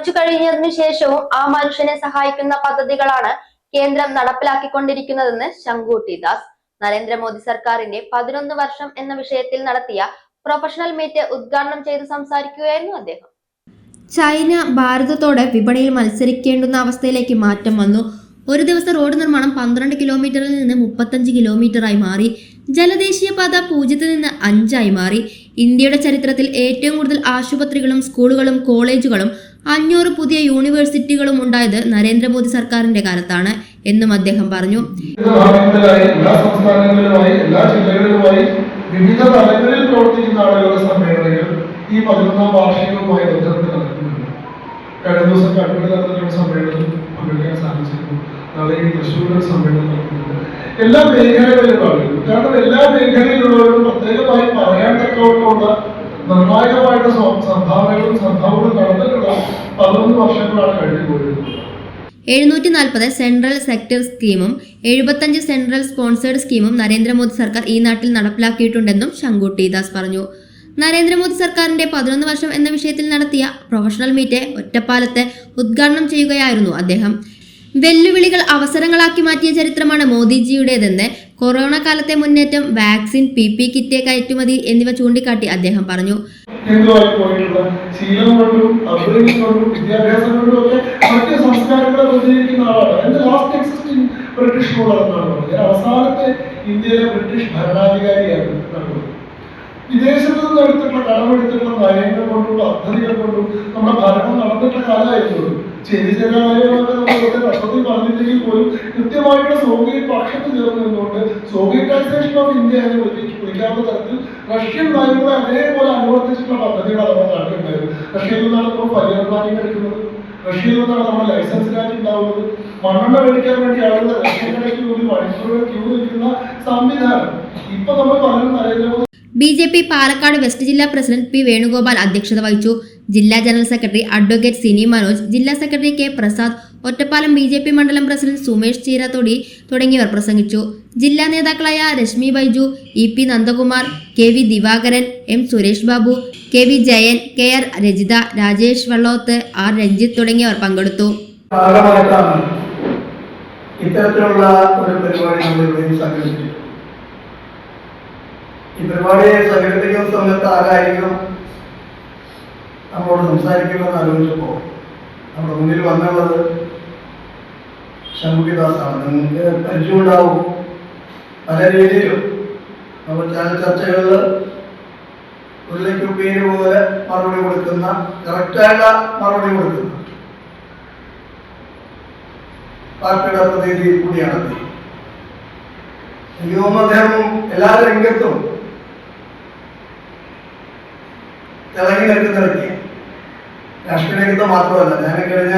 മരിച്ചു കഴിഞ്ഞതിനു ശേഷവും ആ മനുഷ്യനെ സഹായിക്കുന്ന പദ്ധതികളാണ് കേന്ദ്രം നടപ്പിലാക്കിക്കൊണ്ടിരിക്കുന്നതെന്ന് ശങ്കൂട്ടി ദാസ് നരേന്ദ്രമോദി സർക്കാരിന്റെ പതിനൊന്ന് വർഷം എന്ന വിഷയത്തിൽ നടത്തിയ പ്രൊഫഷണൽ മീറ്റ് ഉദ്ഘാടനം ചെയ്ത് സംസാരിക്കുകയായിരുന്നു അദ്ദേഹം. ചൈന ഭാരതത്തോട് വിപണിയിൽ മത്സരിക്കേണ്ടുന്ന അവസ്ഥയിലേക്ക് മാറ്റം വന്നു. ഒരു ദിവസം റോഡ് നിർമ്മാണം പന്ത്രണ്ട് കിലോമീറ്ററിൽ നിന്ന് മുപ്പത്തഞ്ച് കിലോമീറ്ററായി മാറി. ജലദേശീയ പാത പൂജ്യത്തിൽ നിന്ന് അഞ്ചായി മാറി. ഇന്ത്യയുടെ ചരിത്രത്തിൽ ഏറ്റവും കൂടുതൽ ആശുപത്രികളും സ്കൂളുകളും കോളേജുകളും അഞ്ഞൂറ് പുതിയ യൂണിവേഴ്സിറ്റികളും ഉണ്ടായത് നരേന്ദ്രമോദി സർക്കാരിന്റെ കാലത്താണ് എന്നും അദ്ദേഹം പറഞ്ഞു. എല്ലാ സംസ്ഥാനങ്ങളിലുമായി എല്ലാ വിവിധ തലങ്ങളിൽ പ്രവർത്തിക്കുന്ന ആളുകളുടെ സമ്മേളനങ്ങൾ ഈ പതിനൊന്നാം വാർഷികവുമായി ബന്ധപ്പെട്ട് നടക്കുന്നുണ്ട്. കഴിഞ്ഞ ദിവസം കണ്ണൂർ നടന്നിട്ടുള്ള സമ്മേളനം പങ്കെടുക്കാൻ സാധിച്ചിരുന്നു. നാളെ ഈ തൃശ്ശൂരിൽ സമ്മേളനം നടക്കുന്നുണ്ട്. എല്ലാ മേഖലകളിലും കാരണം എല്ലാ മേഖലയിലുള്ളവരും പ്രത്യേകമായി പറയാൻ തക്കവണ്ണമുള്ള നിർണായകമായിട്ട് സംഭാവനകളും നടന്നിട്ടുള്ള വർഷങ്ങളാണ് എഴുന്നൂറ്റി നാൽപ്പത് സെൻട്രൽ സെക്ടർ സ്കീമും എഴുപത്തഞ്ച് സെൻട്രൽ സ്പോൺസേഡ് സ്കീമും നരേന്ദ്രമോദി സർക്കാർ ഈ നാട്ടിൽ നടപ്പിലാക്കിയിട്ടുണ്ടെന്നും ശങ്കുട്ടി ദാസ് പറഞ്ഞു. നരേന്ദ്രമോദി സർക്കാരിന്റെ പതിനൊന്ന് വർഷം എന്ന വിഷയത്തിൽ നടത്തിയ പ്രൊഫഷണൽ മീറ്റ് ഒറ്റപ്പാലത്ത് ഉദ്ഘാടനം ചെയ്യുകയായിരുന്നു അദ്ദേഹം. വെല്ലുവിളികൾ അവസരങ്ങളാക്കി മാറ്റിയ ചരിത്രമാണ് മോദിജിയുടേതെന്ന് കൊറോണ കാലത്തെ മുന്നേറ്റം വാക്സിൻ പി പി കിറ്റ് കയറ്റുമതി എന്നിവ ചൂണ്ടിക്കാട്ടി അദ്ദേഹം പറഞ്ഞു. ഹിന്ദുവായി പോയിട്ടുള്ള ശീലം കൊണ്ടും അഭിനയം കൊണ്ടും വിദ്യാഭ്യാസം കൊണ്ടും ഒക്കെ സംസ്കാരങ്ങളെ പ്രതിനിധിക്കുന്ന ആളാണ് എന്റെ ലാസ്റ്റ് എക്സിസ്റ്റിംഗ് ബ്രിട്ടീഷ് റൂളർ അവസാനത്തെ ഇന്ത്യയിലെ ബ്രിട്ടീഷ് ഭരണാധികാരിയാണ് വിദേശത്ത് നിന്ന് എടുത്തിട്ടുള്ള കടമെടുത്തിട്ടുള്ള നയങ്ങൾ കൊണ്ടും പദ്ധതികൾ കൊണ്ടും നമ്മുടെ ഭരണം നടന്നിട്ടുള്ള കാലമായിരുന്നു ചെറിയ ചെറിയ കാര്യങ്ങളൊക്കെ ഇവിടുത്തെ തത്വത്തിൽ പറഞ്ഞില്ലെങ്കിൽ പോലും കൃത്യമായിട്ടുള്ള സോവിയറ്റ് പക്ഷത്ത് ചേർന്ന് നിന്നുകൊണ്ട് സോവിയറ്റൈസേഷൻ ഓഫ് ഇന്ത്യ എന്ന് വിളിക്ക് വിളിക്കാവുന്ന തരത്തിൽ റഷ്യൻ നയങ്ങളെ അതേപോലെ അനുവർത്തിച്ചിട്ടുള്ള പദ്ധതികളാണ് നമ്മുടെ നാട്ടിലുണ്ടായത് റഷ്യയിൽ നിന്നാണ് നമ്മൾ ഫയർ പ്ലാനിങ് എടുക്കുന്നത് റഷ്യയിൽ നിന്നാണ് നമ്മൾ ലൈസൻസ് രാജ്യം ഉണ്ടാവുന്നത്. മണ്ണെണ്ണ മേടിക്കാൻ വേണ്ടി ആളുകൾ റഷ്യൻ കടയ്ക്ക് കൂടി മണിക്കൂറുകൾ ക്യൂ നിൽക്കുന്ന സംവിധാനം. ഇപ്പൊ നമ്മൾ പറയുന്നത് Narendra Modi B J P Palakkad west ജില്ലാ പ്രസിഡന്റ് പി വേണുഗോപാൽ അധ്യക്ഷത വഹിച്ചു. ജില്ലാ general secretary advocate Sini Manoj ജില്ലാ secretary K Prasad Ottapalam B J P മണ്ഡലം പ്രസിഡന്റ് സുമേഷ് ചീരത്തൊടി തുടങ്ങിയവർ പ്രസംഗിച്ചു. ജില്ലാ നേതാക്കളായ Reshmi Baiju E P Nandakumar K V Divakaran M Suresh Babu K V Jayan K R Rajitha Rajesh Valloth R Ranjith തുടങ്ങിയവർ പങ്കെടുത്തു. ഇത്തരത്തിലുള്ള ഒരു പരിപാടി നമ്മൾ ഇവിടെ സംഘടിപ്പിച്ചു ഈ പരിപാടിയെ സംഘടിപ്പിക്കുന്ന സമയത്ത് ആരായിരിക്കും നമ്മളോട് സംസാരിക്കുമെന്ന് ആലോചിച്ചപ്പോൾ നമ്മുടെ മുന്നിൽ വന്നുള്ളത് ശങ്കുട്ടിദാസാണ് നിങ്ങൾക്ക് പരിചയമുണ്ടാവും. പല രീതിയിലും നമ്മൾ ചാനൽ ചർച്ചകളിൽ പേര് പോലെ മറുപടി കൊടുക്കുന്ന കറക്റ്റായുള്ള മറുപടി കൊടുക്കുന്ന പാർട്ടിയുടെ പ്രതിനിധി കൂടിയാണ്. എനിക്ക് അദ്ദേഹം എല്ലാ രംഗത്തും തിളങ്ങി നിൽക്കുന്ന വ്യക്തിയാണ്. രാഷ്ട്രീയ രംഗത്ത് മാത്രമല്ല ഞാൻ കഴിഞ്ഞ